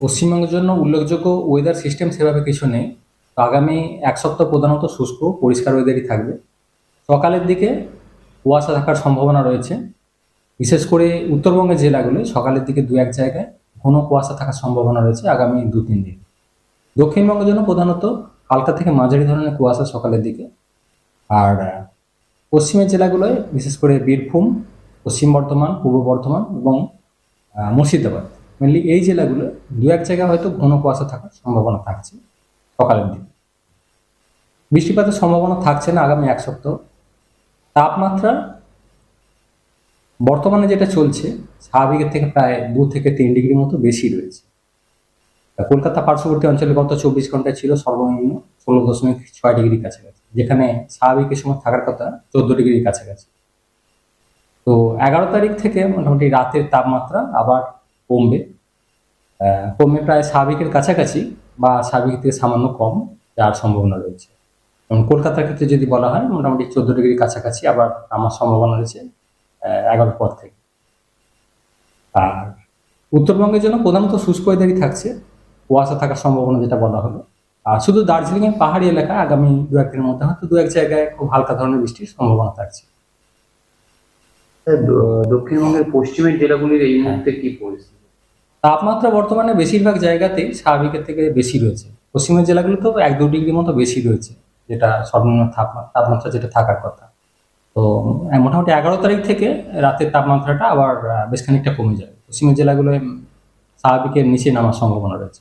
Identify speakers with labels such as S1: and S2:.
S1: পশ্চিমবঙ্গের জন্য উল্লেখযোগ্য ওয়েদার সিস্টেম সেভাবে কিছু নেই। তো আগামী এক সপ্তাহ প্রধানত শুষ্ক, পরিষ্কার ওয়েদারই থাকবে। সকালের দিকে কুয়াশা থাকার সম্ভাবনা রয়েছে। বিশেষ করে উত্তরবঙ্গের জেলাগুলো সকালের দিকে দু এক জায়গায় ঘন কুয়াশা থাকার সম্ভাবনা রয়েছে আগামী দু তিন দিন। দক্ষিণবঙ্গের জন্য প্রধানত হালকা থেকে মাঝারি ধরনের কুয়াশা সকালের দিকে। আর, পশ্চিমের জেলাগুলোয় বিশেষ করে বীরভূম, পশ্চিম বর্ধমান, পূর্ব বর্ধমান এবং মুর্শিদাবাদ। মেনলি এই জেলাগুলো দু এক জায়গায় হয়তো ঘন কুয়াশা থাকার সম্ভাবনা থাকছে সকালের দিকে। বৃষ্টিপাতের সম্ভাবনা থাকছে না আগামী এক সপ্তাহ। তাপমাত্রা বর্তমানে যেটা চলছে, স্বাভাবিকের থেকে প্রায় দু থেকে তিন ডিগ্রি মতো বেশি রয়েছে। কলকাতা পার্শ্ববর্তী অঞ্চলে গত চব্বিশ ঘন্টায় ছিল সর্বনিম্ন ষোলো দশমিক ছয় ডিগ্রি কাছাকাছি, যেখানে স্বাভাবিকের সময় থাকার কথা চোদ্দ ডিগ্রির কাছাকাছি। তো এগারো তারিখ থেকে মোটামুটি রাতের তাপমাত্রা আবার কমবে। কমবে প্রায় স্বাভাবিকের কাছাকাছি বা স্বাভাবিক থেকে সামান্য কম যার সম্ভাবনা রয়েছে। এবং কলকাতার ক্ষেত্রে যদি বলা হয়, মোটামুটি চোদ্দ ডিগ্রির কাছাকাছি আবার আমার সম্ভাবনা রয়েছে এগারো পর থেকে। আর উত্তরবঙ্গের জন্য প্রধানত শুষ্ক ওয়েদারই থাকছে, কুয়াশা থাকার সম্ভাবনা যেটা বলা হলো। আর শুধু দার্জিলিং এর পাহাড়ি এলাকা, আগামী দু একদিনের মধ্যে হয়তো দু এক জায়গায় খুব হালকা ধরনের বৃষ্টির সম্ভাবনা থাকছে।
S2: দক্ষিণবঙ্গের পশ্চিমের জেলাগুলির এই মুহূর্তে কি পরিস্থিতি?
S1: তাপমাত্রা বর্তমানে বেশিরভাগ জায়গাতেই স্বাভাবিকের থেকে বেশি রয়েছে। পশ্চিমের জেলাগুলোতেও এক দু ডিগ্রি মতো বেশি রয়েছে, যেটা সর্বনিম্ন তাপমাত্রা যেটা থাকার কথা। তো মোটামুটি এগারো তারিখ থেকে রাতের তাপমাত্রাটা আবার বেশ খানিকটা কমে যাবে। পশ্চিমের জেলাগুলোয় স্বাভাবিকের নিচে নামার সম্ভাবনা রয়েছে।